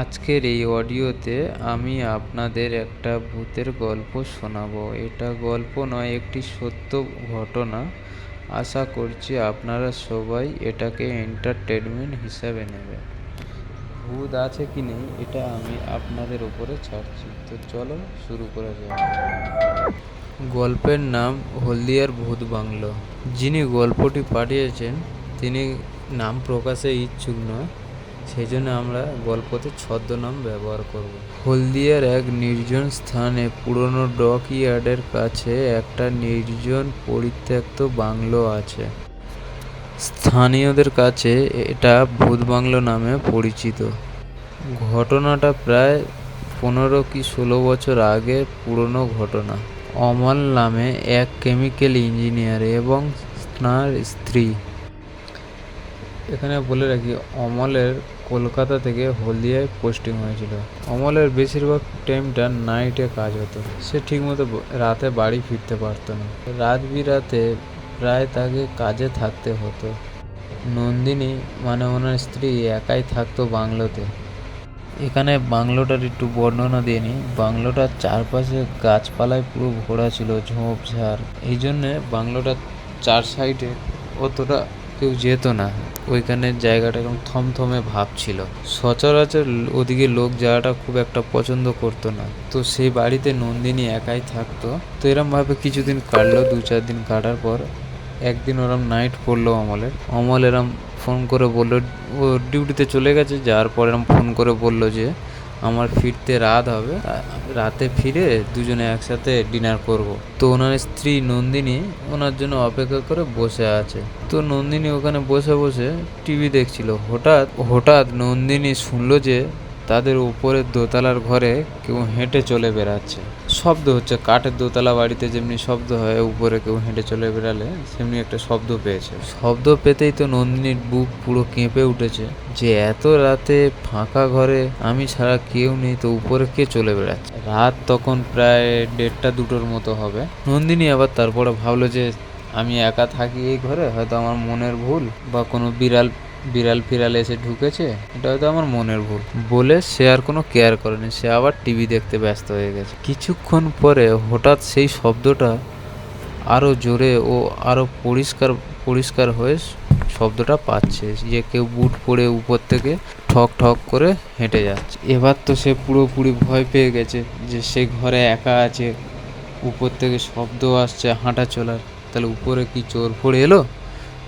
আজকের এই অডিওতে আমি আপনাদের একটা ভূতের গল্প শোনাবো। এটা গল্প নয়, একটি সত্য ঘটনা। আশা করছি আপনারা সবাই এটাকে এন্টারটেনমেন্ট হিসাবে নেবেন ভূত আছে কি নেই, এটা আমি আপনাদের উপরে ছাড়ছি। তো চলো শুরু করা যাক। গল্পের নাম হলদিয়ার ভূত বাংলো। যিনি গল্পটি পাঠিয়েছেন, তিনি নাম প্রকাশে ইচ্ছুক নয়। সেই জন্য আমরা গল্পতে ছদ্মনাম ব্যবহার করব। হলদিয়ার এক নির্জন স্থানে পুরনো ডক ইয়ার্ডের কাছে একটা নির্জন পরিত্যক্ত বাংলো আছে। স্থানীয়দের কাছে এটা ভূত বাংলো নামে পরিচিত। ঘটনাটা প্রায় পনেরো কি ষোলো বছর আগে পুরনো ঘটনা। অমল নামে এক কেমিক্যাল ইঞ্জিনিয়ার এবং তাঁর স্ত্রী। এখানে বলে রাখি, অমলের কলকাতা থেকে হলদিয়ায় পোস্টিং হয়েছিল। অমলের বেশিরভাগ টাইমটা নাইটে কাজ হতো। সে ঠিকমতো রাতে বাড়ি ফিরতে পারতো না। রাত বিরাতে প্রায় তাকে কাজে থাকতে হতো। নন্দিনী মানে ওনার স্ত্রী একাই থাকতো বাংলোতে। এখানে বাংলোটার একটু বর্ণনা দিয়ে নিই। বাংলোটার চারপাশে গাছপালায় পুরো ভরা ছিল, ঝোপঝাড়। এই জন্যে বাংলোটার চার সাইডে অতটা কেউ যেত না। ওইখানে জায়গাটা এরকম থমথমে ভাব ছিল। সচরাচর ওদিকে লোক যাওয়াটা খুব একটা পছন্দ করতো না। তো সেই বাড়িতে নন্দিনী একাই থাকতো। তো এরমভাবে কিছুদিন কাটলো, দু চার দিন কাটার পর একদিন ওরম নাইট পড়ল অমলের। অমল এরম ফোন করে বলল, ও ডিউটিতে চলে গেছে, যাওয়ার পর এরম ফোন করে বলল যে আমার ফিরতে রাত হবে রাতে ফিরে দুজনে একসাথে ডিনার করব। তো ওনার স্ত্রী নন্দিনী ওনার জন্য অপেক্ষা করে বসে আছে। তো নন্দিনী ওখানে বসে বসে টিভি দেখছিল। হঠাৎ হঠাৎ নন্দিনী শুনলো যে তাদের উপরের দোতলার ঘরে কেউ হেঁটে চলে বেড়াচ্ছে। শব্দ হচ্ছে, কাঠের দোতলা বাড়িতে যেমনি শব্দ হয়, উপরে কেউ হেঁটে চলে বেড়ালে, সেমনি একটা শব্দ পেয়েছে। শব্দ পেতেই তো নন্দিনীর বুক পুরো কেঁপে উঠেছে যে এত রাতে ফাঁকা ঘরে আমি ছাড়া কেউ নেই, তো উপরে কে চলে বেড়াচ্ছে? রাত তখন প্রায় দেড়টা দুটোর মতো হবে। নন্দিনী আবার তারপরে ভাবলো যে আমি একা থাকি এই ঘরে, হয়তো আমার মনের ভুল বা কোনো বিড়াল বিড়াল ফিরাল এসে ঢুকেছে, এটা হয়তো আমার মনের ভুল। বলে সে আর কোনো কেয়ার করেনি, সে আবার টিভি দেখতে ব্যস্ত হয়ে গেছে। কিছুক্ষণ পরে হঠাৎ সেই শব্দটা আরও জোরে ও আরও পরিষ্কার পরিষ্কার হয়ে শব্দটা পাচ্ছে। যে কেউ বুট পরে উপর থেকে ঠক ঠক করে হেঁটে যাচ্ছে। এবার তো সে পুরোপুরি ভয় পেয়ে গেছে যে সে ঘরে একা আছে। উপর থেকে শব্দ আসছে হাঁটা চলার। তাহলে উপরে কি চোর ফোর এলো?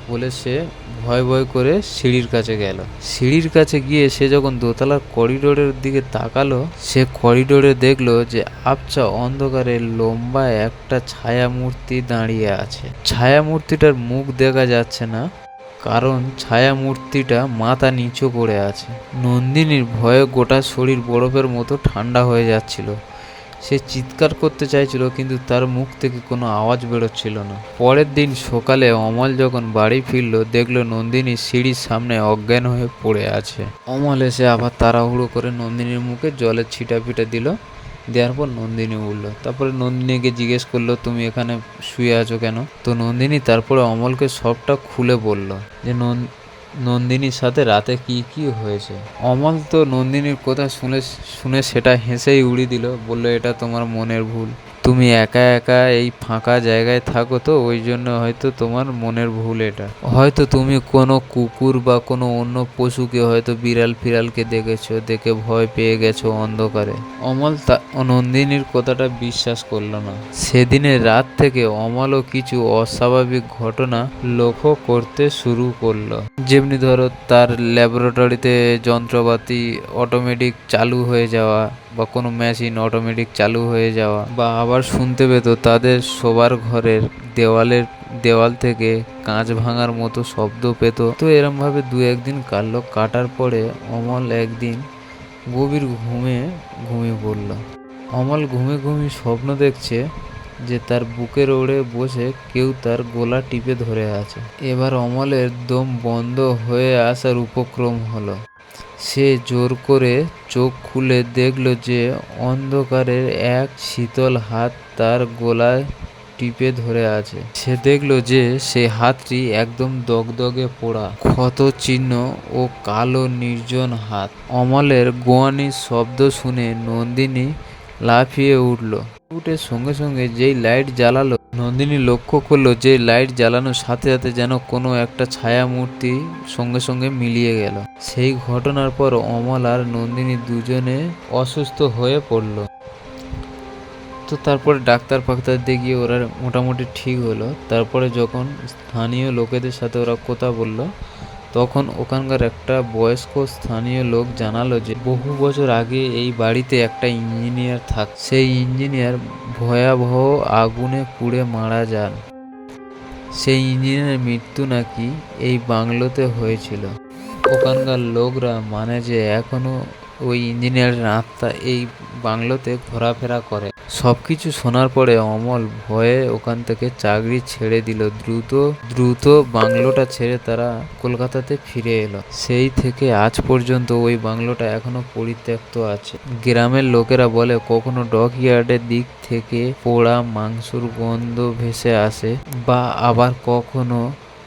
বলে সে ভয় ভয় করে সিঁড়ির কাছে গেল। সিঁড়ির কাছে গিয়ে সে যখন দোতলার করিডোরের দিকে তাকালো, সে করিডোরে দেখল যে আবছা অন্ধকারে লম্বা একটা ছায়া মূর্তি দাঁড়িয়ে আছে। ছায়া মূর্তিটার মুখ দেখা যাচ্ছে না, কারণ ছায়া মূর্তিটা মাথা নিচু করে আছে। নন্দিনীর ভয়ে গোটা শরীর বরফের মতো ঠান্ডা হয়ে যাচ্ছিল। সে চিৎকার করতে চাইছিল, কিন্তু তার মুখ থেকে কোনো আওয়াজ বেরোচ্ছিল না। পরের দিন সকালে অমল যখন বাড়ি ফিরল, দেখল নন্দিনী সিঁড়ির সামনে অজ্ঞান হয়ে পড়ে আছে। অমল এসে আবার তাড়াহুড়ো করে নন্দিনীর মুখে জলের ছিটা ফিটা দিল। দেওয়ার পর নন্দিনী উঠল। তারপরে নন্দিনীকে জিজ্ঞেস করল, তুমি এখানে শুয়ে আছো কেন? তো নন্দিনী তারপরে অমলকে সবটা খুলে বলল যে নন্দিনীর সাথে রাতে কি কি হয়েছে? অমল তো নন্দিনীর কথা শুনে শুনে সেটা হেসেই উড়িয়ে দিল, বলল, এটা তোমার মনের ভুল। তুমি একা একা এই ফাঁকা জায়গায় থাকো তো, ওই জন্য হয়তো তোমার মনের ভুল এটা। হয়তো তুমি কোনো কুকুর বা কোনো অন্য পশুকে হয়তো বিড়াল ফিরালকে দেখেছ, দেখে ভয় পেয়ে গেছো অন্ধকারে। অমল তা নন্দিনীর কথাটা বিশ্বাস করল না। সেদিনের রাত থেকে অমলও কিছু অস্বাভাবিক ঘটনা লক্ষ্য করতে শুরু করল। যেমনি ধরো তার ল্যাবরেটরিতে যন্ত্রপাতি অটোমেটিক চালু হয়ে যাওয়া বা কোনো মেশিন অটোমেটিক চালু হয়ে যাওয়া বা আবার শুনতে পেত তাদের শোবার ঘরের দেওয়ালের দেওয়াল থেকে কাঁচ ভাঙার মতো শব্দ পেত। তো এরমভাবে দু একদিন কাটলো। কাটার পরে অমল একদিন গভীর ঘুমে ঘুমিয়ে পড়ল। অমল ঘুমে ঘুমিয়ে স্বপ্ন দেখছে যে তার বুকের ওড়ে বসে কেউ তার গোলা টিপে ধরে আছে। এবার অমলের দম বন্ধ হয়ে আসার উপক্রম হলো। সে জোর করে চোখ খুলে দেখল যে অন্ধকারের এক শীতল হাত তার গলায় টিপে ধরে আছে। সে দেখল যে সে হাতটি একদম দগদগে পোড়া, ক্ষত চিহ্ন ও কালো নির্জন হাত। অমলের গোয়ানির শব্দ শুনে নন্দিনী লাফিয়ে উঠল। উঠে সঙ্গে সঙ্গে যেই লাইট জ্বালালো নন্দিনী লক্ষ্য করল যে লাইট জ্বালানোর সাথে সাথে যেন কোনো একটা ছায়া মূর্তি সঙ্গে সঙ্গে মিলিয়ে গেল। সেই ঘটনার পর অমল আর নন্দিনী দুজনে অসুস্থ হয়ে পড়ল। তো তারপরে ডাক্তার ফাক্তার গিয়ে ওরা মোটামুটি ঠিক হলো। তারপরে যখন স্থানীয় লোকেদের সাথে ওরা কথা বলল তখন ওখানকার একটা বয়স্ক স্থানীয় লোক জানালো যে, বহু বছর আগে এই বাড়িতে একটা ইঞ্জিনিয়ার থাক, সেই ইঞ্জিনিয়ার ভয়াবহ আগুনে পুড়ে মারা যান। সেই ইঞ্জিনিয়ারের মৃত্যু নাকি এই বাংলোতে হয়েছিল। ওখানকার লোকরা মানে যে এখনও ওই ইঞ্জিনিয়ারের আত্মা এই বাংলোতে ঘোরাফেরা করে। সব কিছু শোনার পরে অমল ভয়ে ওখান থেকে চাকরি ছেড়ে দিল। দ্রুত দ্রুত বাংলোটা ছেড়ে তারা কলকাতাতে ফিরে এলো। সেই থেকে আজ পর্যন্ত ওই বাংলোটা এখনও পরিত্যক্ত আছে। গ্রামের লোকেরা বলে, কখনো ডক ইয়ার্ডের দিক থেকে পোড়া মাংসর গন্ধ ভেসে আসে বা আবার কখনো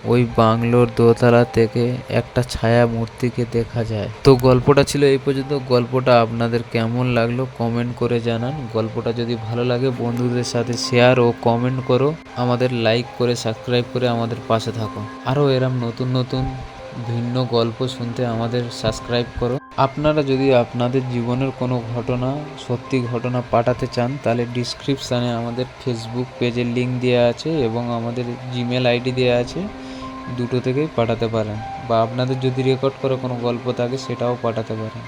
ওই বাংলোর দোতলা থেকে একটা ছায়া মূর্তিকে দেখা যায়। তো গল্পটা ছিল এই পর্যন্ত। গল্পটা আপনাদের কেমন লাগল কমেন্ট করে জানান। গল্পটা যদি ভালো লাগে, বন্ধুদের সাথে শেয়ার ও কমেন্ট করো। আমাদের লাইক করে সাবস্ক্রাইব করে আমাদের পাশে থাকো। আরও এরম নতুন নতুন ভিন্ন গল্প শুনতে আমাদের সাবস্ক্রাইব করো। আপনারা যদি আপনাদের জীবনের কোনো ঘটনা, সত্যি ঘটনা পাঠাতে চান, তাহলে ডিসক্রিপশানে আমাদের ফেসবুক পেজের লিঙ্ক দেওয়া আছে এবং আমাদের জিমেল আইডি দেওয়া আছে। দুটো থেকেই পাঠাতে পারেন বা আপনাদের যদি রেকর্ড করা কোনো গল্প থাকে সেটাও পাঠাতে পারেন।